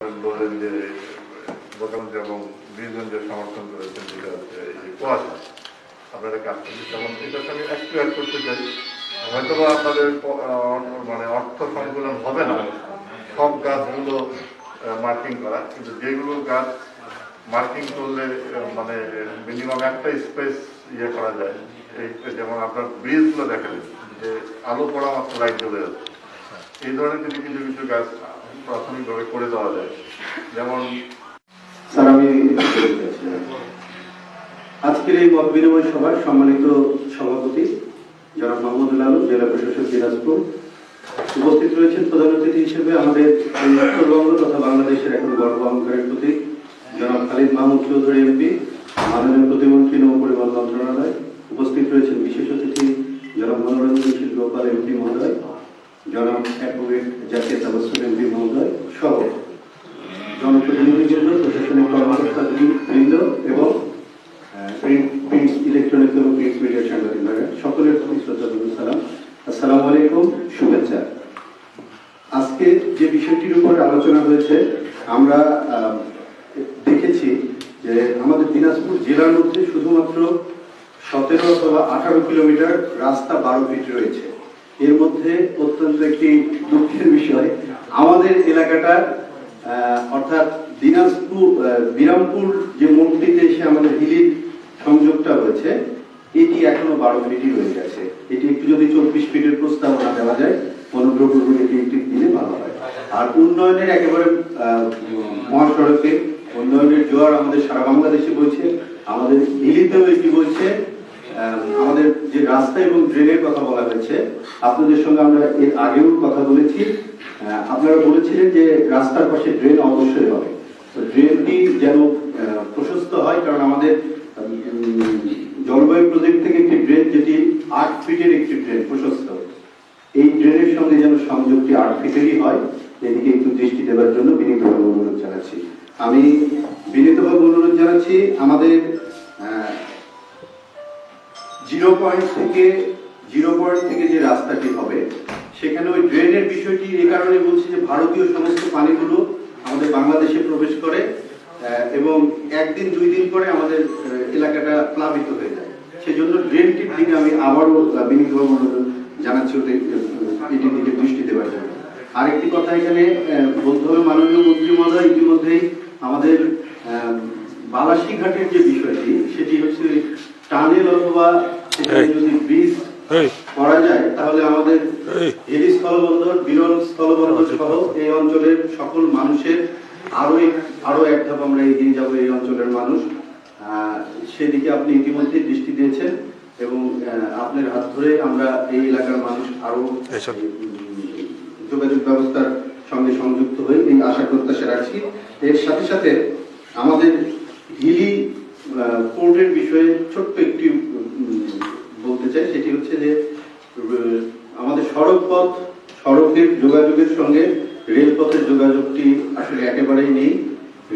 আপনাদের মানে মার্কিং করা। কিন্তু যেগুলো গাছ মার্কিং করলে মানে মিনিমাম একটা স্পেস ইয়ে করা যায়। এই যেমন আপনার ব্রিজগুলো দেখেন, যে আলো পড়া মাত্র লাইট জ্বলে যাচ্ছে। এই ধরনের যদি কিছু কিছু গাছ প্রাথমিকভাবে করে দেওয়া যায়। যেমন স্যার, আমি আজকের এই মত বিনিময় সভায় সম্মানিত সভাপতি জনাব মোহাম্মদুল আলম, জেলা প্রশাসক দিনাজপুর উপস্থিত রয়েছেন। প্রধান অতিথি হিসেবে আমাদের উত্তরবঙ্গ তথা বাংলাদেশের এখন গর্ব অহংকারের প্রতি জনাব খালিদ মাহমুদ চৌধুরী এমপি, মাননীয় প্রতিমন্ত্রী নৌ পরিবহন মন্ত্রণালয়। উপস্থিত রয়েছেন বিশেষ অতিথি জনাব মনোরঞ্জন শীল গোপাল এমপি মহোদয়। জনাব অ্যাডভোকেট জাতীয় এমপি মহোদয়, সহ জনপ্রতিনিধিবৃন্দ প্রশাসনিক কর্মকর্তাবৃন্দ এবং প্রিন্ট ইলেকট্রনিক্স এবং প্রিন্ট মিডিয়ার সাংবাদিক সকলের প্রতি শ্রদ্ধা এবং সালাম। আসসালামু আলাইকুম, শুভেচ্ছা। আজকে যে বিষয়টির উপর আলোচনা হয়েছে, আমরা দেখেছি যে আমাদের দিনাজপুর জেলার মধ্যে শুধুমাত্র সতেরো অথবা আঠারো কিলোমিটার রাস্তা বারো ফিট রয়েছে। এর মধ্যে অত্যন্ত একটি দুঃখের বিষয় আমাদের এলাকাটা অর্থাৎ দিনাজপুর বিরামপুর যে মোড়টিতে এসে আমাদের হিলির সংযোগটা হয়েছে এটি এখনও বারো ফিটই রয়ে গেছে। এটি একটু যদি চব্বিশ ফিটের প্রস্তাবনা দেওয়া যায় অনুগ্রহ করবেন এটি একটি দিলে ভালো হয়। আর উন্নয়নের একেবারে মহাসড়কে উন্নয়নের জোয়ার আমাদের সারা বাংলাদেশে বইছে আমাদের হিলিতেও এটি আহ, আমাদের যে রাস্তা এবং ড্রেনের কথা বলা হয়েছে, আপনাদের সঙ্গে আমরা এর আগেও কথা বলেছি। আপনারা বলেছিলেন যে রাস্তার পাশে ড্রেন অবশ্যই হবে। তো ড্রেনটি যেন প্রশস্ত হয়, কারণ আমাদের জলবায়ু প্রজেক্ট থেকে একটি ড্রেন যেটি আট ফিটের একটি ড্রেন প্রশস্ত, এই ড্রেনের সঙ্গে যেন সংযোগটি আট ফিটেরই হয়, এদিকে একটু দৃষ্টি দেওয়ার জন্য বিনীতভাবে অনুরোধ জানাচ্ছি। আমি বিনীতভাবে অনুরোধ জানাচ্ছি আমাদের জিরো পয়েন্ট থেকে জিরো পয়েন্ট থেকে যে রাস্তাটি হবে সেখানে ওই ড্রেনের বিষয়টি এই কারণে বলছি যে ভারতীয় সমস্ত পানিগুলো আমাদের বাংলাদেশে প্রবেশ করে এবং একদিন দুই দিন পরে আমাদের এলাকাটা প্লাবিত হয়ে যায় সেজন্য ড্রেনটির দিকে আমি আবারও বিনীতভাবে অনুরোধ জানাচ্ছি ওদের এটির দিকে দৃষ্টি দেওয়ার জন্য আরেকটি কথা এখানে বলতে হবে মাননীয় মন্ত্রী মহোদয় ইতিমধ্যেই আমাদের আহ, বালাসীঘাটের যে বিষয়টি সেটি হচ্ছে টানেল অথবা। যদি এই করা যায় তাহলে আমাদের এই। স্থলবন্দর বিরল স্থলবন্দর সহ এই অঞ্চলের সকল মানুষের আরও আরও এক ধাপ আমরা এগিয়ে যাব এই অঞ্চলের মানুষ সেদিকে আপনি ইতিমধ্যে দৃষ্টি দিয়েছেন এবং আপনার হাত ধরে আমরা এই এলাকার মানুষ আরও যোগাযোগ ব্যবস্থার সঙ্গে সংযুক্ত হয়ে এই আশা প্রত্যাশা রাখছি এর সাথে সাথে আমাদের হিলি পোর্টের বিষয়ে ছোট্ট চাই সেটি হচ্ছে যে আমাদের সড়ক পথ সড়কের যোগাযোগের সঙ্গে রেলপথের যোগাযোগটি আসলে একেবারেই নেই।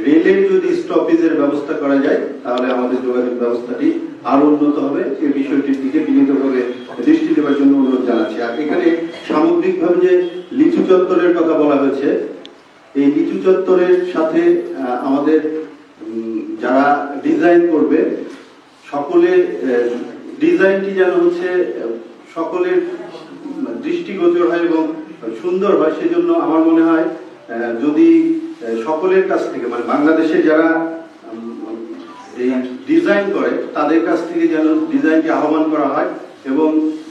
রেলের যদি স্টপেজের ব্যবস্থা করা যায়, তাহলে আমাদের যোগাযোগ ব্যবস্থাটি আরও উন্নত হবে। এই বিষয়টির দিকে বিনীতভাবে দৃষ্টি দেওয়ার জন্য অনুরোধ জানাচ্ছি। আর এখানে সামগ্রিকভাবে যে লিচু চত্বরের কথা বলা হয়েছে, এই লিচু চত্বরের সাথে আমাদের যারা ডিজাইন করবে সকলের ডিজাইনটি যেন হচ্ছে সকলের দৃষ্টিগোচর হয় এবং সুন্দর হয়, সেজন্য আমার মনে হয় যদি সকলের কাছ থেকে মানে বাংলাদেশে যারা ডিজাইন করে, তাদের কাছ থেকে যেন ডিজাইনটি আহ্বান করা হয় এবং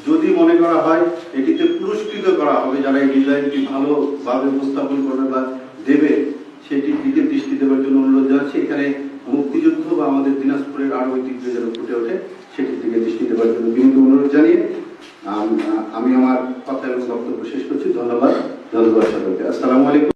যদি মনে করা হয়, এটিতে পুরস্কৃত করা হবে, যারা এই ডিজাইনটি ভালোভাবে উপস্থাপন করবে বা দেবে, সেটির দিকে দৃষ্টি দেওয়ার জন্য অনুরোধ জানাচ্ছি। এখানে মুক্তিযুদ্ধ বা আমাদের দিনাজপুরের আরও ঐতিহ্য যেন ফুটে ওঠে। দিকে দৃষ্টি দেওয়ার জন্য বিনীত অনুরোধ জানিয়ে, আমি আমার কথা এবং বক্তব্য শেষ করছি। ধন্যবাদ। ধন্যবাদ সকলকে। আসসালামু আলাইকুম।